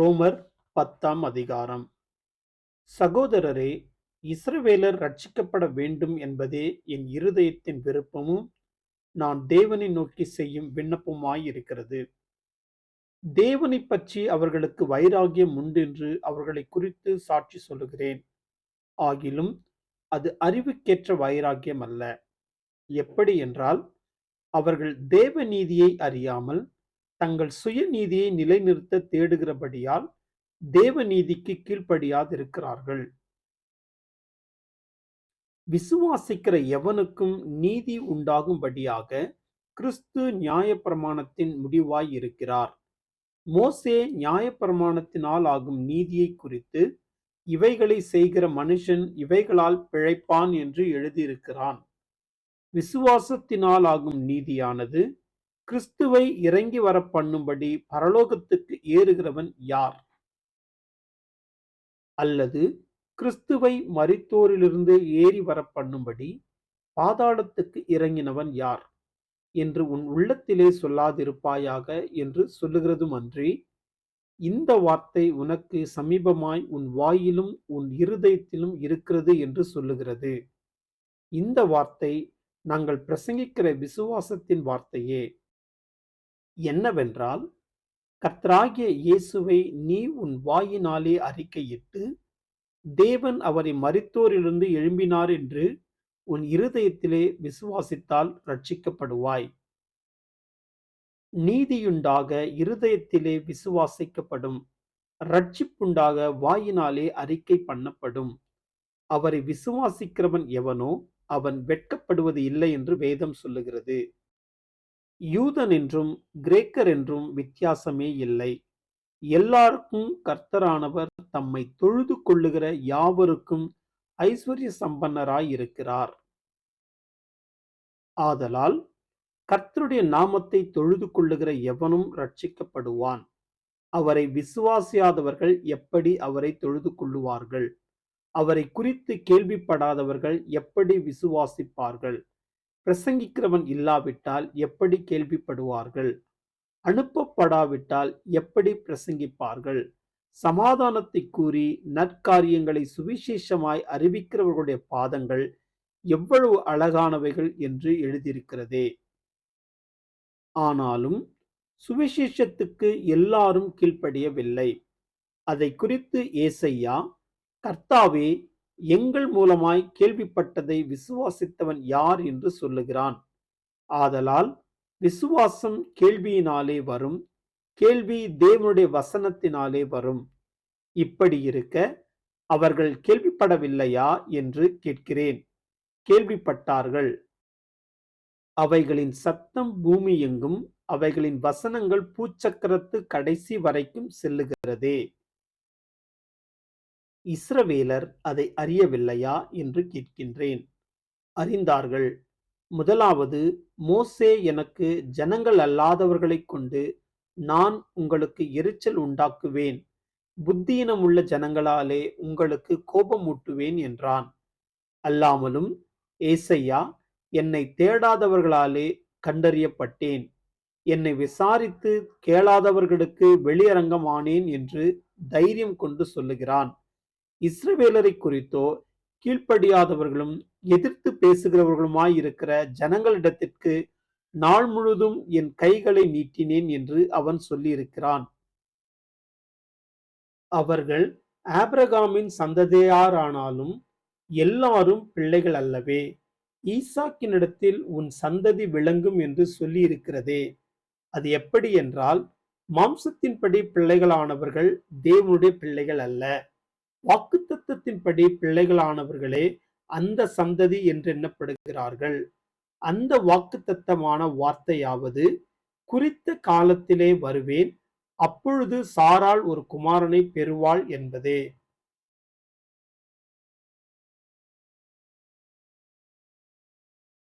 ரோமர் பத்தாம் அதிகாரம். சகோதரரே இஸ்ரவேலர் ரட்சிக்கப்பட வேண்டும் என்பதே என் இருதயத்தின் விருப்பமும் நான் தேவனை நோக்கி செய்யும் விண்ணப்பமாயிருக்கிறது. தேவனை பற்றி அவர்களுக்கு வைராகியம் உண்டென்று அவர்களை குறித்து சாட்சி சொல்லுகிறேன். ஆகிலும் அது அறிவுக்கேற்ற வைராகியம் அல்ல. எப்படி என்றால் அவர்கள் தேவநீதியை அறியாமல் தங்கள் சுயநீதியை நிலைநிறுத்த தேடுகிறபடியால் தேவநீதிக்கு கீழ்ப்படியாதிருக்கிறார்கள். விசுவாசிக்கிற எவனுக்கும் நீதி உண்டாகும்படியாக கிறிஸ்து நியாயப்பிரமாணத்தின் முடிவாய் இருக்கிறார். மோசே நியாயப்பிரமாணத்தினால் ஆகும் நீதியை குறித்து இவைகளை செய்கிற மனுஷன் இவைகளால் பிழைப்பான் என்று எழுதியிருக்கிறான். விசுவாசத்தினால் ஆகும் நீதியானது கிறிஸ்துவை இறங்கி வர பண்ணும்படி பரலோகத்துக்கு ஏறுகிறவன் யார்? அல்லது கிறிஸ்துவை மறித்தோரிலிருந்து ஏறி வர பண்ணும்படி பாதாளத்துக்கு இறங்கினவன் யார்? என்று உன் உள்ளத்திலே சொல்லாதிருப்பாயாக என்று சொல்லுகிறதும் அன்றி இந்த வார்த்தை உனக்கு சமீபமாய் உன் வாயிலும் உன் இருதயத்திலும் இருக்கிறது என்று சொல்லுகிறது. இந்த வார்த்தை நாங்கள் பிரசங்கிக்கிற விசுவாசத்தின் வார்த்தையே. என்னவென்றால் கர்த்தராகிய இயேசுவை நீ உன் வாயினாலே அறிக்கையிட்டு தேவன் அவரை மறித்தோரிலிருந்து எழும்பினார் என்று உன் இருதயத்திலே விசுவாசித்தால் ரட்சிக்கப்படுவாய் நீதியுண்டாக இருதயத்திலே விசுவாசிக்கப்படும் ரட்சிப்புண்டாக வாயினாலே அறிக்கை பண்ணப்படும். அவரை விசுவாசிக்கிறவன் எவனோ அவன் வெட்கப்படுவது இல்லை என்று வேதம் சொல்லுகிறது. யூதன் என்றும் கிரேக்கர் என்றும் வித்தியாசமே இல்லை. எல்லாருக்கும் கர்த்தரானவர் தம்மை தொழுது கொள்ளுகிற யாவருக்கும் ஐஸ்வர்ய சம்பன்னராய் இருக்கிறார் ஆதலால் கர்த்தருடைய நாமத்தை தொழுது கொள்ளுகிற எவனும் ரட்சிக்கப்படுவான் அவரை விசுவாசியாதவர்கள் எப்படி அவரை தொழுது கொள்ளுவார்கள்? அவரை குறித்து கேள்விப்படாதவர்கள் எப்படி விசுவாசிப்பார்கள்? பிரசங்கிக்கிறவன் இல்லாவிட்டால் எப்படி கேள்விப்படுவார்கள்? அனுப்பப்படாவிட்டால் எப்படி பிரசங்கிப்பார்கள்? சமாதானத்தை கூறி நற்காரியங்களை சுவிசேஷமாய் அறிவிக்கிறவர்களுடைய பாதங்கள் எவ்வளவு அழகானவைகள் என்று எழுதியிருக்கிறதே. ஆனாலும் சுவிசேஷத்துக்கு எல்லாரும் கீழ்ப்படியவில்லை. அதை குறித்து ஏசையா கர்த்தாவே எங்கள் மூலமாய் கேள்விப்பட்டதை விசுவாசித்தவன் யார் என்று சொல்லுகிறான். ஆதலால் விசுவாசம் கேள்வியினாலே வரும் கேள்வி தேவனுடைய வசனத்தினாலே வரும். இப்படி இருக்க அவர்கள் கேள்விப்படவில்லையா என்று கேட்கிறேன். கேள்விப்பட்டார்கள். அவைகளின் சத்தம் பூமி எங்கும் அவைகளின் வசனங்கள் பூச்சக்கரத்து கடைசி வரைக்கும் செல்லுகிறதே. இஸ்ரவேலர் அதை அறியவில்லையா என்று கேட்கின்றேன். அறிந்தார்கள் முதலாவது மோசே எனக்கு ஜனங்கள் அல்லாதவர்களைக் கொண்டு நான் உங்களுக்கு எரிச்சல் உண்டாக்குவேன். புத்தீனமுள்ள ஜனங்களாலே உங்களுக்கு கோபமூட்டுவேன் என்றான். அல்லாமலும் ஏசையா என்னை தேடாதவர்களாலே கண்டறியப்பட்டேன். என்னை விசாரித்து கேளாதவர்களுக்கு வெளியரங்கமானேன் என்று தைரியம் கொண்டு சொல்லுகிறான். இஸ்ரவேலரை குறித்தோ கீழ்ப்படியாதவர்களும் எதிர்த்து பேசுகிறவர்களுமாய் இருக்கிற ஜனங்களிடத்திற்கு நாள் முழுதும் என் கைகளை நீட்டினேன் என்று அவன் சொல்லியிருக்கிறான். அவர்கள் ஆப்ரகாமின் சந்ததியாரானாலும் எல்லாரும் பிள்ளைகள் அல்லவே ஈசாக்கினிடத்தில் உன் சந்ததி விளங்கும் என்று சொல்லியிருக்கிறதே. அது எப்படி என்றால் மாம்சத்தின்படி பிள்ளைகளானவர்கள் தேவனுடைய பிள்ளைகள் அல்ல. வாக்குத்தத்தின்படி பிள்ளைகளானவர்களே அந்த சந்ததி என்று எண்ணப்படுகிறார்கள். அந்த வாக்குத்தத்தமான வார்த்தையாவது குறித்த காலத்திலே வருவேன் அப்பொழுது சாரால் ஒரு குமாரனை பெறுவாள் என்பதே.